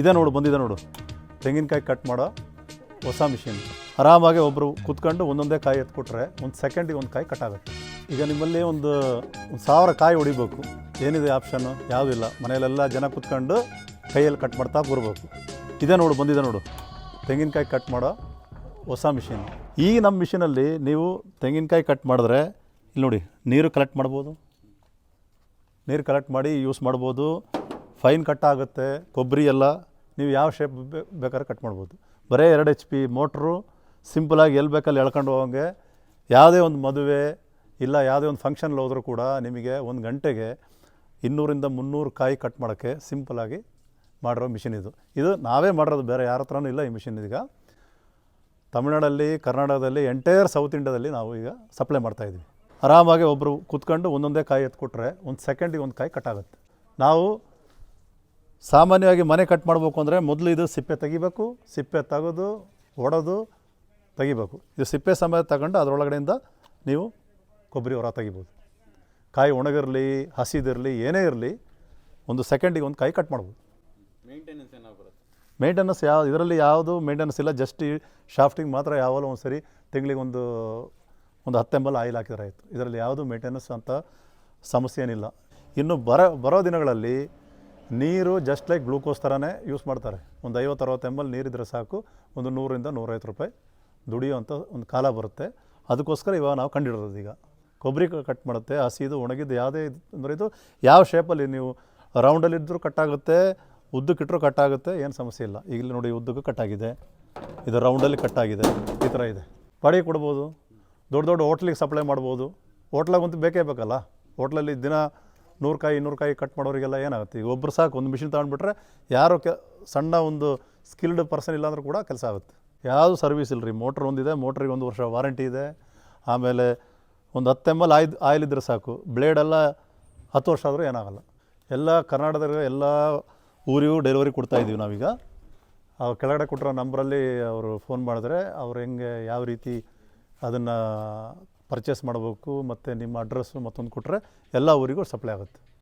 ಇದೆ ನೋಡು, ಬಂದಿದೆ ನೋಡು. ತೆಂಗಿನಕಾಯಿ ಕಟ್ ಮಾಡೋ ಹೊಸ ಮಿಷಿನ್ ಆರಾಮಾಗಿ ಒಬ್ಬರು ಕೂತ್ಕೊಂಡು ಒಂದೊಂದೇ ಕಾಯಿ ಎತ್ಕೊಟ್ರೆ ಒಂದು ಸೆಕೆಂಡಿಗೆ ಒಂದು ಕಾಯಿ ಕಟ್ ಆಗುತ್ತೆ. ಈಗ ನಿಮ್ಮಲ್ಲಿ ಒಂದು ಒಂದು ಸಾವಿರ ಕಾಯಿ ಹೊಡಿಬೇಕು. ಏನಿದೆ ಆಪ್ಷನ್ನು ಯಾವುದಿಲ್ಲ ಮನೆಯಲ್ಲೆಲ್ಲ ಜನ ಕೂತ್ಕೊಂಡು ಕೈಯಲ್ಲಿ ಕಟ್ ಮಾಡ್ತಾ ಬರಬೇಕು ಇದೆ ನೋಡು, ಬಂದಿದೆ ನೋಡು. ತೆಂಗಿನಕಾಯಿ ಕಟ್ ಮಾಡೋ ಹೊಸ ಮಿಷಿನ್ ಈ ನಮ್ಮ ಮಿಷಿನಲ್ಲಿ ನೀವು ತೆಂಗಿನಕಾಯಿ ಕಟ್ ಮಾಡಿದ್ರೆ, ಇಲ್ಲಿ ನೋಡಿ, ನೀರು ಕಲೆಕ್ಟ್ ಮಾಡ್ಬೋದು. ನೀರು ಕಲೆಕ್ಟ್ ಮಾಡಿ ಯೂಸ್ ಮಾಡ್ಬೋದು. ಫೈನ್ ಕಟ್ ಆಗುತ್ತೆ ಕೊಬ್ಬರಿ ಎಲ್ಲ, ನೀವು ಯಾವ ಶೇಪ್ ಬೇಕಾದ್ರೆ ಕಟ್ ಮಾಡ್ಬೋದು. ಬರೀ ಎರಡು ಎಚ್ ಪಿ ಮೋಟ್ರು ಸಿಂಪಲಾಗಿ ಎಲ್ಲಿ ಬೇಕಲ್ಲಿ ಎಳ್ಕೊಂಡು ಹೋಗಂಗೆ, ಯಾವುದೇ ಒಂದು ಮದುವೆ, ಇಲ್ಲ ಯಾವುದೇ ಒಂದು ಫಂಕ್ಷನ್ಲ್ಲಿ ಹೋದರೂ ಕೂಡ ನಿಮಗೆ ಒಂದು ಗಂಟೆಗೆ ಇನ್ನೂರಿಂದ ಮುನ್ನೂರು ಕಾಯಿ ಕಟ್ ಮಾಡೋಕ್ಕೆ ಸಿಂಪಲಾಗಿ ಮಾಡಿರೋ ಮಿಷಿನ್ ಇದು. ಇದು ನಾವೇ ಮಾಡಿರೋದು, ಬೇರೆ ಯಾರ ಹತ್ರನೂ ಇಲ್ಲ ಈ ಮಿಷಿನ್ ಈಗ ತಮಿಳ್ನಾಡಲ್ಲಿ, ಕರ್ನಾಟಕದಲ್ಲಿ ಎಂಟೈರ್ ಸೌತ್ ಇಂಡಿಯಾದಲ್ಲಿ ನಾವು ಈಗ ಸಪ್ಲೈ ಮಾಡ್ತಾಯಿದ್ದೀವಿ ಆರಾಮಾಗಿ ಒಬ್ಬರು ಕೂತ್ಕೊಂಡು ಒಂದೊಂದೇ ಕಾಯಿ ಎತ್ಕೊಟ್ರೆ ಒಂದು ಸೆಕೆಂಡಿಗೆ ಒಂದು ಕಾಯಿ ಕಟ್ ಆಗುತ್ತೆ. ನಾವು ಸಾಮಾನ್ಯವಾಗಿ ಮನೆ ಕಟ್ ಮಾಡಬೇಕು ಅಂದರೆ ಮೊದಲು ಇದು ಸಿಪ್ಪೆ ತೆಗಿಬೇಕು ಸಿಪ್ಪೆ ತೆಗೆದು ಒಡೆದು ತೆಗಿಬೇಕು. ಇದು ಸಿಪ್ಪೆ ಸಮಯ ತಗೊಂಡು ಅದರೊಳಗಡೆಯಿಂದ ನೀವು ಕೊಬ್ಬರಿ ಹೊರ ತೆಗಿಬೋದು. ಕಾಯಿ ಒಣಗಿರಲಿ ಹಸಿದಿರಲಿ ಏನೇ ಇರಲಿ ಒಂದು ಸೆಕೆಂಡಿಗೆ ಒಂದು ಕಾಯಿ ಕಟ್ ಮಾಡ್ಬೋದು. ಮೇಂಟೆನೆನ್ಸ್ ಏನಾಗಿ ಬರುತ್ತೆ? ಮೇಂಟೆನೆನ್ಸ್ ಯಾವ ಇದರಲ್ಲಿ ಯಾವುದು ಮೇಂಟೆನೆನ್ಸ್ ಇಲ್ಲ ಜಸ್ಟ್ ಈ ಶಾಫ್ಟಿಂಗ್ ಮಾತ್ರ ಯಾವಾಗಲೂ ಒಂದು ಸರಿ ತಿಂಗಳಿಗೆ ಒಂದು ಒಂದು ಹತ್ತೆಂಬಲ್ ಆಯಿಲ್ ಹಾಕಿದ್ರೆ ಆಯಿತು. ಇದರಲ್ಲಿ ಯಾವುದು ಮೇಂಟೆನೆನ್ಸ್ ಅಂತ ಸಮಸ್ಯೆ ಏನಿಲ್ಲ ಇನ್ನು ಬರೋ ಬರೋ ದಿನಗಳಲ್ಲಿ ನೀರು ಜಸ್ಟ್ ಲೈಕ್ ಗ್ಲೂಕೋಸ್ ಥರನೇ ಯೂಸ್ ಮಾಡ್ತಾರೆ. ಒಂದು ಐವತ್ತು, ಅರವತ್ತು ಎಂ ಎಲ್ ನೀರಿದ್ರೆ ಸಾಕು. ಒಂದು ನೂರಿಂದ ನೂರೈವತ್ತು ರೂಪಾಯಿ ದುಡಿಯುವಂಥ ಒಂದು ಕಾಲ ಬರುತ್ತೆ. ಅದಕ್ಕೋಸ್ಕರ ಇವಾಗ ನಾವು ಕಂಡಿಡೋದು ಈಗ. ಕೊಬ್ಬರಿ ಕಟ್ ಮಾಡುತ್ತೆ ಹಸಿದು ಒಣಗಿದ್ದು ಯಾವುದೇ ಅಂದರೆ ಇದು ಯಾವ ಶೇಪಲ್ಲಿ ನೀವು ರೌಂಡಲ್ಲಿದ್ದರೂ ಕಟ್ಟಾಗುತ್ತೆ ಉದ್ದಕ್ಕಿಟ್ಟರೂ ಕಟ್ಟಾಗುತ್ತೆ ಏನು ಸಮಸ್ಯೆ ಇಲ್ಲ. ಈಗ ನೋಡಿ ಉದ್ದಕ್ಕೂ ಕಟ್ಟಾಗಿದೆ ಇದು ರೌಂಡಲ್ಲಿ ಕಟ್ಟಾಗಿದೆ ಈ ಥರ ಇದೆ. ಬಾಡಿಗೆ ಕೊಡ್ಬೋದು. ದೊಡ್ಡ ದೊಡ್ಡ ಹೋಟ್ಲಿಗೆ ಸಪ್ಲೈ ಮಾಡ್ಬೋದು. ಹೋಟ್ಲಾಗಂತೂ ಬೇಕೇ ಬೇಕಲ್ಲ. ಹೋಟ್ಲಲ್ಲಿ ದಿನ ನೂರು ಕಾಯಿ ಇನ್ನೂರು ಕಾಯಿ ಕಟ್ ಮಾಡೋರಿಗೆಲ್ಲ ಏನಾಗುತ್ತೆ? ಈಗ ಒಬ್ಬರು ಸಾಕು, ಒಂದು ಮಿಷಿನ್ ತೊಗೊಂಡ್ಬಿಟ್ರೆ ಯಾರು ಕೆ, ಸಣ್ಣ ಒಂದು ಸ್ಕಿಲ್ಡ್ ಪರ್ಸನ್ ಇಲ್ಲಾಂದ್ರೂ ಕೂಡ ಕೆಲಸ ಆಗುತ್ತೆ. ಯಾವುದು ಸರ್ವಿಸ್ ಇಲ್ಲ ರೀ ಮೋಟ್ರ್ ಒಂದಿದೆ ಮೋಟ್ರಿಗೆ ಒಂದು ವರ್ಷ ವಾರಂಟಿ ಇದೆ. ಆಮೇಲೆ ಒಂದು ಹತ್ತು ಎಂ ಎಲ್ ಆಯ್ದು ಆಯಿಲ್ ಇದ್ದರೆ ಸಾಕು ಬ್ಲೇಡೆಲ್ಲ ಹತ್ತು ವರ್ಷ ಆದರೂ ಏನಾಗಲ್ಲ. ಎಲ್ಲ ಕರ್ನಾಟಕದ ಎಲ್ಲ ಊರಿಗೂ ಡೆಲಿವರಿ ಕೊಡ್ತಾ ಇದ್ದೀವಿ ನಾವೀಗ. ಅವ್ರು ಕೆಳಗಡೆ ಕೊಟ್ಟಿರೋ ನಂಬರಲ್ಲಿ ಅವರು ಫೋನ್ ಮಾಡಿದ್ರೆ ಅವ್ರು ಹೆಂಗೆ, ಯಾವ ರೀತಿ ಅದನ್ನು ಪರ್ಚೇಸ್ ಮಾಡಬೇಕು ಮತ್ತು ನಿಮ್ಮ ಅಡ್ರೆಸ್ಸು ಮತ್ತೊಂದು ಕೊಟ್ಟರೆ ಎಲ್ಲ ಊರಿಗೂ ಸಪ್ಲೈ ಆಗುತ್ತೆ.